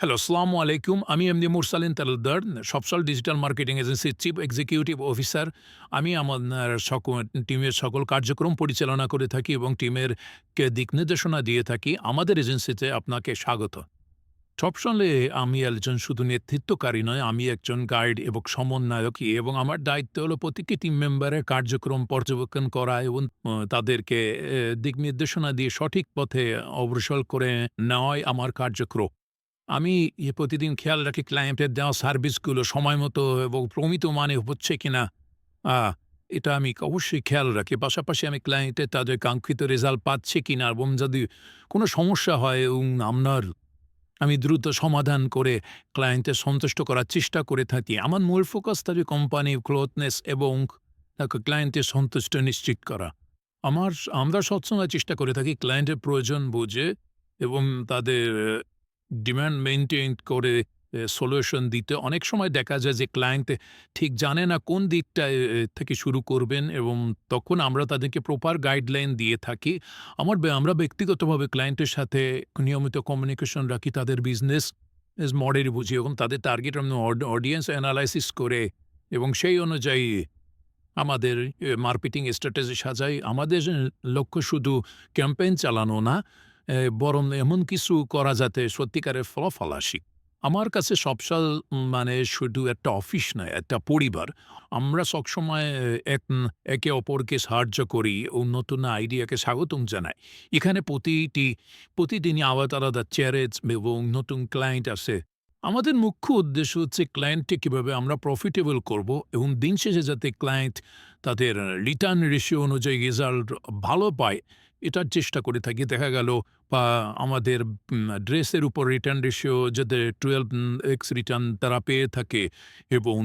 Hello, আসসালামু আলাইকুম। আমি এমনি মুরসালিন তালুকদার, সবসল ডিজিটাল মার্কেটিং এজেন্সির চিফ এক্সিকিউটিভ অফিসার। আমি আমার সক টিমের সকল কার্যক্রম পরিচালনা করে থাকি এবং টিমের কে দিক নির্দেশনা দিয়ে থাকি। আমাদের এজেন্সিতে আপনাকে স্বাগত। সবসময় আমি একজন শুধু নেতৃত্বকারী নয়, আমি একজন গাইড এবং সমন্বয়কই এবং আমার দায়িত্ব হলো প্রতিটি টিম মেম্বারের কার্যক্রম পর্যবেক্ষণ করা এবং তাদেরকে দিক নির্দেশনা দিয়ে সঠিক পথে অগ্রসর করে নেওয়াই আমার কার্যক্রম। আমি প্রতিদিন খেয়াল রাখি ক্লায়েন্টের দেওয়া সার্ভিসগুলো সময়মতো এবং প্রমিত মানে হচ্ছে কিনা এটা আমি অবশ্যই খেয়াল রাখি। পাশাপাশি আমি ক্লায়েন্টের তাদের কাঙ্ক্ষিত রেজাল্ট পাচ্ছে কি না এবং যদি কোনো সমস্যা হয় এবং আপনার, আমি দ্রুত সমাধান করে ক্লায়েন্টের সন্তুষ্ট করার চেষ্টা করে থাকি। আমার মূল ফোকাস থাকে কোম্পানির গ্রোথনেস এবং তাকে ক্লায়েন্টের সন্তুষ্ট নিশ্চিত করা। আমার, আমরা সবসময় চেষ্টা করে থাকি ক্লায়েন্টের প্রয়োজন বুঝে এবং তাদের ডিমান্ড মেইনটেইন করে সলিউশন দিতে। অনেক সময় দেখা যায় যে ক্লায়েন্ট ঠিক জানে না কোন দিকটায় এ থেকে শুরু করবেন এবং তখন আমরা তাদেরকে প্রপার গাইডলাইন দিয়ে থাকি। আমার আমরা ব্যক্তিগতভাবে ক্লায়েন্টের সাথে নিয়মিত কমিউনিকেশন রাখি তাদের বিজনেস মডেল বুঝি এবং তাদের টার্গেট অড অডিয়েন্স অ্যানালাইসিস করে এবং সেই অনুযায়ী আমাদের মার্কেটিং স্ট্র্যাটেজি সাজাই। আমাদের লক্ষ্য শুধু ক্যাম্পেইন চালানো না, বরং এমন কিছু করা যাতে সত্যিকারের ফলাফল আসে। আমার কাছে সবসাল মানে শুধু একটা অফিস নয়, একটা পরিবার। আমরা সবসময় এক একে অপরকে সাহায্য করি ও নতুন আইডিয়াকে স্বাগতম জানাই। এখানে প্রতিটি প্রতিদিনই আলাদা, আলাদা চ্যালেঞ্জ এবং নতুন ক্লায়েন্ট আসে। আমাদের মুখ্য উদ্দেশ্য হচ্ছে ক্লায়েন্টকে কীভাবে আমরা প্রফিটেবল করব এবং দিন শেষে যাতে ক্লায়েন্ট তাদের রিটার্ন রেশিও অনুযায়ী রেজাল্ট ভালো পায়, এটার চেষ্টা করে থাকি। দেখা গেল বা আমাদের ড্রেসের উপর রিটার্ন রেশিও যাতে টুয়েলভ এক্স রিটার্ন তারা পেয়ে থাকে এবং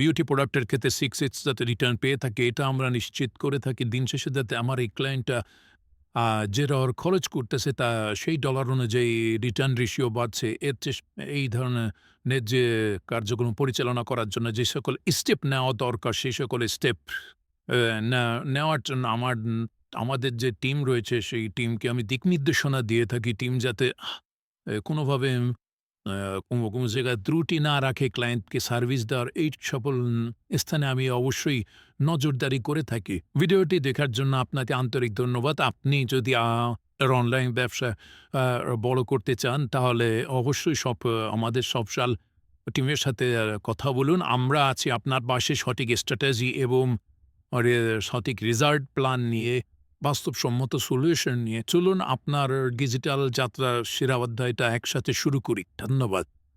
বিউটি প্রোডাক্টের ক্ষেত্রে সিক্স এক্স যাতে রিটার্ন পেয়ে থাকে, এটা আমরা নিশ্চিত করে থাকি। দিন শেষে যাতে আমার এই ক্লায়েন্টটা যে ডলার খরচ করতেছে তা সেই ডলার অনুযায়ী রিটার্ন রেশিও বাড়ছে। এর এই ধরনের যে কার্যক্রম পরিচালনা করার জন্য যে সকল স্টেপ নেওয়া দরকার, সেই সকল স্টেপ নেওয়ার জন্য আমার আমাদের যে টিম রয়েছে, সেই টিমকে আমি দিক নির্দেশনা দিয়ে থাকি। টিম যাতে কোনোভাবে কোনো, কোনো জায়গায় ত্রুটি না রাখে ক্লায়েন্টকে সার্ভিস দেওয়ার এই সকল স্থানে আমি অবশ্যই নজরদারি করে থাকি। ভিডিওটি দেখার জন্য আপনাকে আন্তরিক ধন্যবাদ। আপনি যদি অনলাইন ব্যবসা বড় করতে চান তাহলে অবশ্যই সব আমাদের সফসাল টিমের সাথে কথা বলুন। আমরা আছি আপনার পাশে সঠিক স্ট্র্যাটেজি এবং সঠিক রিজার্ট প্ল্যান নিয়ে, বাস্তবসম্মত সলিউশন নিয়ে। চলুন আপনার ডিজিটাল যাত্রা সেরা অধ্যায়টা একসাথে শুরু করি। ধন্যবাদ।